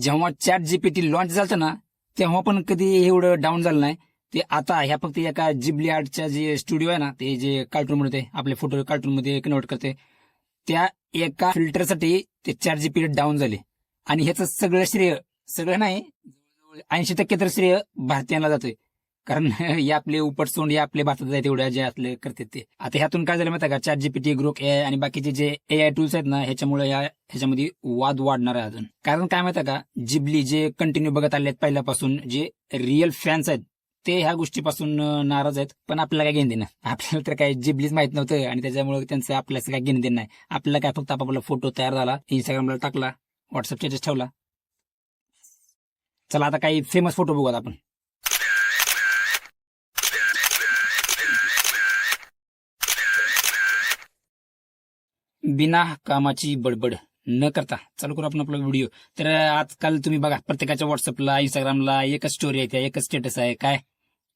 जेव्हा chat GPT launch झालं ना तेव्हा पण कधी एवढं डाऊन झालं नाही. ते आता ह्या फक्त एका जिबली आर्टच्या जे स्टुडिओ आहे ना ते जे कार्टून मध्ये आपले फोटो कार्टून मध्ये कन्वर्ट करते. त्या एका फिल्टरसाठी ते चॅट जीपीटी डाऊन झाले. आणि ह्याचं सगळं श्रेय सगळं नाही ऐंशी टक्के तर श्रेय भारतीयांना जातोय. कारण हे आपले उपटसोंड हे आपले भारतात आहे तेवढ्या जे असले करतात ते. आता ह्यातून काय झालं माहिती का? चॅट जीपीटी ग्रुप ए आणि बाकीचे जे ए आय टूल्स आहेत ना ह्याच्यामुळे या ह्याच्यामध्ये वाद वाढणार आहे अजून. कारण काय माहिती आहे का? जिबली जे कंटिन्यू बघत आले आहेत पहिल्यापासून जे रिअल फॅन्स आहेत ते ह्या गोष्टीपासून नाराज आहेत पण आपल्याला काय घेणं देणं? आपल्याला तर काय जिबलीच माहीत नव्हतं आणि त्याच्यामुळे त्यांचं आपल्याला काय घेणं देणं नाही. आपल्याला काय फक्त आपला फोटो तयार झाला इंस्टाग्रामला टाकला व्हॉट्सअप स्टेटस ठेवला. चला आता काही फेमस फोटो बघूयात आपण. बिना कामाची बडबड न करता चालू करू आपण आपला व्हिडिओ तर आजकाल तुम्ही बघा प्रत्येकाच्या व्हॉट्सअपला इंस्टाग्रामला एकच स्टोरी आहे त्या एकच स्टेटस आहे. काय?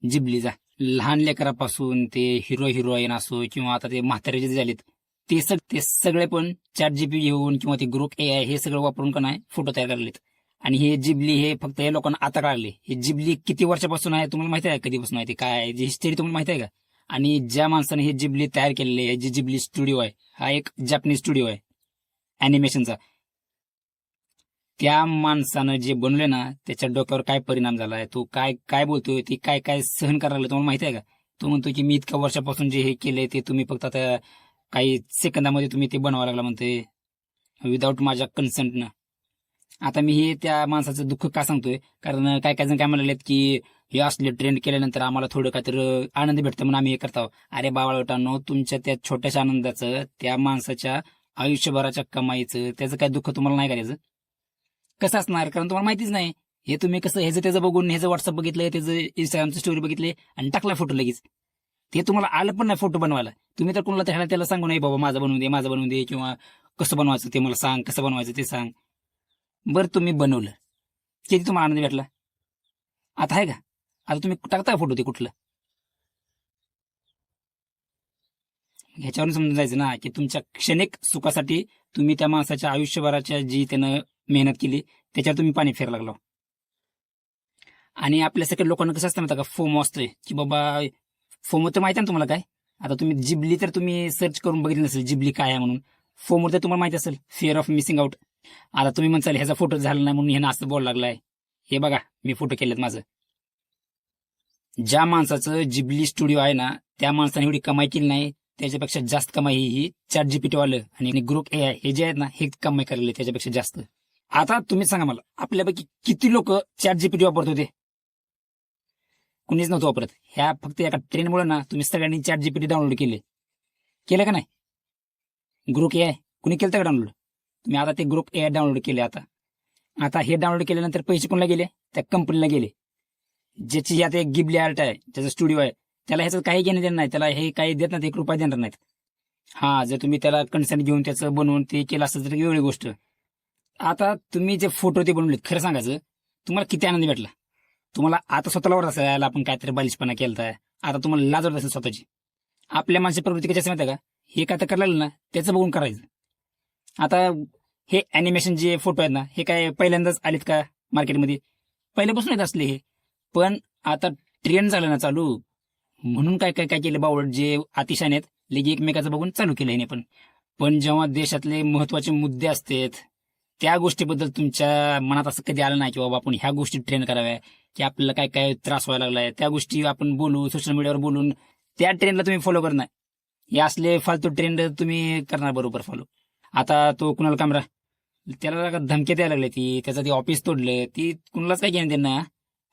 जिबलीचा लहान लेकरापासून ते हिरो हिरोईन असो किंवा आता ते म्हातारे जे झालेत ते सग ते सगळे पण चॅट जीपी घेऊन किंवा ते ग्रुप ए आय हे सगळं वापरून का नाही फोटो तयार करलेत आणि हे जिबली हे फक्त हे लोकांना आता काढले हे जिबली किती वर्षापासून आहे तुम्हाला माहिती आहे कधीपासून आहे ते काय आहे हिस्टरी तुम्हाला माहिती आहे का? आणि ज्या माणसाने हे जिबली तयार केलेले आहे जे जिबली स्टुडिओ आहे हा एक जॅपनीज स्टुडिओ आहे अॅनिमेशनचा त्या माणसानं जे बनवले ना त्याच्या डोक्यावर काय परिणाम झालाय तो काय काय बोलतोय ते काय काय सहन करायला तुम्हाला माहिती आहे का? तो म्हणतो की मी इतक्या वर्षापासून जे हे केलंय ते तुम्ही फक्त आता काही सेकंदामध्ये तुम्ही ते बनवायला लागला म्हणते विदाऊट माझ्या कन्सेंटनं आता मी हे त्या माणसाचं दुःख का सांगतोय? कारण काय काय जण काय म्हणाले की हे असले ट्रेंड केल्यानंतर आम्हाला थोडं काहीतरी आनंद भेटतं म्हणून आम्ही हे करतो अरे बाबाळटानो तुमच्या त्या छोट्याशा आनंदाचं त्या माणसाच्या आयुष्यभराच्या कमाईचं त्याचं काय दुःख तुम्हाला नाही करायचं? कसं असणार? कारण तुम्हाला माहितीच नाही. हे तुम्ही कसं ह्याचं त्याचं बघून ह्याचं व्हॉट्सअप बघितलं त्याचं इंस्टाग्रामची स्टोरी बघितली आणि टाकला फोटो लगेच. ते तुम्हाला आलं पण नाही फोटो बनवायला. तुम्ही तर कोणाला त्याला त्याला सांगू नाही बाबा माझं बनवून दे माझं बनवून दे किंवा कसं बनवायचं ते मला सांग कसं बनवायचं ते सांग. बरं तुम्ही बनवलं. किती तुम्हाला आनंद भेटला? आता आहे का? आता तुम्ही टाकताय फोटो ते कुठलं? ह्याच्यावरून समजून जायचं ना की तुमच्या क्षणिक सुखासाठी तुम्ही त्या माणसाच्या आयुष्यभराच्या जी त्यानं मेहनत केली त्याच्यावर तुम्ही पाणी फेर लागलो. आणि आपल्या सगळ्या लोकांना कसं असतं माहिती का? फोम असतोय की बाबा फोमवर तर माहिती आहे ना तुम्हाला काय? आता तुम्ही जिबली तर तुम्ही सर्च करून बघितलं नसेल जिबली काय आहे म्हणून. फोमवर तर तुम्हाला माहिती असेल फिअर ऑफ मिसिंग आउट आता तुम्ही म्हणसाल ह्याचा फोटो झाला नाही म्हणून ह्यानं असं बोल लागलाय. हे बघा मी फोटो केलेत माझं. ज्या माणसाचं जिबली स्टुडिओ आहे ना त्या माणसाने एवढी कमाई केली नाही त्याच्यापेक्षा जास्त कमाई ही चॅट जीपीटी वालं आणि ग्रुप ए हे जे आहेत ना हे कमाई करायला त्याच्यापेक्षा जास्त. आता तुम्ही सांगा मला आपल्यापैकी किती लोक चॅट जीपीटी वापरत होते? कुणीच नव्हतं वापरत. ह्या फक्त एका ट्रेनमुळे ना तुम्ही सगळ्यांनी चॅट जीपीटी डाउनलोड केले. केलं का नाही? ग्रुप ए आय कुणी केलं का डाउनलोड तुम्ही आता ते ग्रुप ए आय डाउनलोड केले आता. आता हे डाउनलोड केल्यानंतर पैसे कोणाला गेले? त्या कंपनीला गेले. ज्याची आता एक गिबली आर्ट आहे त्याचा स्टुडिओ आहे त्याला ह्याचं काही घेणं देणार नाही त्याला हे काही देत नाही एक रुपया देणार नाहीत. हा जर तुम्ही त्याला कन्सर्न घेऊन त्याचं बनवून ते केलं असतं तर वेगळी गोष्ट. आता तुम्ही जे फोटो ते बनवले खरं सांगायचं तुम्हाला किती आनंद भेटला. तुम्हाला आता स्वतःला वाटत असेल याला आपण काहीतरी बालिशपणा केलता. आता तुम्हाला लाज वाटत असेल स्वतःची. आपल्या माणसाची प्रवृत्ती कशी असते माहिती आहे का? हे काय तर करायला ना त्याचं बघून करायचं. आता हे अॅनिमेशन जे फोटो आहेत ना हे काय पहिल्यांदाच आलेत का मार्केटमध्ये पहिल्यापासून येत असले हे. पण आता ट्रेंड झालं ना चालू. म्हणून काय काय काय केलं बावड जे अतिशान आहेत लगे एकमेकाचं बघून चालू केलं नाही पण. पण जेव्हा देशातले महत्त्वाचे मुद्दे असतात त्या गोष्टीबद्दल तुमच्या मनात असं कधी आलं नाही की बाबा आपण ह्या गोष्टी ट्रेन कराव्या की आपल्याला काय काय त्रास व्हायला लागलाय त्या गोष्टी आपण बोलू सोशल मीडियावर बोलून त्या ट्रेंडला तुम्ही फॉलो करणार. हे असले फालतू ट्रेंड तुम्ही करणार बरोबर फॉलो आता तो कुणाला कामरा त्याला धमकी द्यायला लागले ती त्याचं ते ऑफिस तोडलं ती कुणालाच काय घेणं त्यांना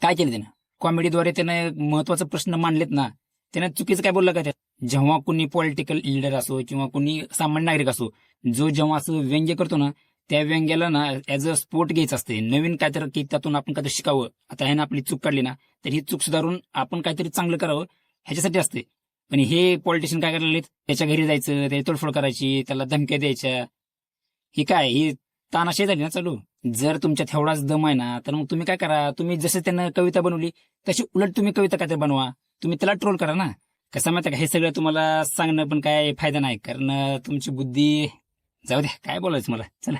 काय केलं त्यानं? कॉमेडीद्वारे त्यानं महत्त्वाचा प्रश्न मांडलेत ना त्यानं चुकीचं काय बोललं का त्यात? जेव्हा कुणी पॉलिटिकल लिडर असो किंवा कुणी सामान्य नागरिक असो जो जेव्हा असं व्यंग्य करतो ना त्या व्यंग्याला ना ऍज अ स्पोर्ट घ्यायचं असते नवीन काहीतरी की त्यातून आपण काहीतरी शिकावं. आता ह्यानं आपली चूक काढली ना तर ही चूक सुधारून आपण काहीतरी चांगलं करावं ह्याच्यासाठी असते पण हे पॉलिटिशियन काय करायला त्याच्या घरी जायचं त्याची तोडफोड करायची त्याला धमक्या द्यायच्या. ही काय? ही तानाशाही झाली ना चालू? जर तुमच्यात एवढाच दम आहे ना तर मग तुम्ही काय करा? तुम्ही जसं त्यानं कविता बनवली तशी उलट तुम्ही कविता काहीतरी बनवा? तुम्ही त्याला ट्रोल करा ना. कसं माहिती का? हे सगळं तुम्हाला सांगणं पण काय फायदा नाही कारण तुमची बुद्धी जाऊ द्या काय बोलायचं मला? चला.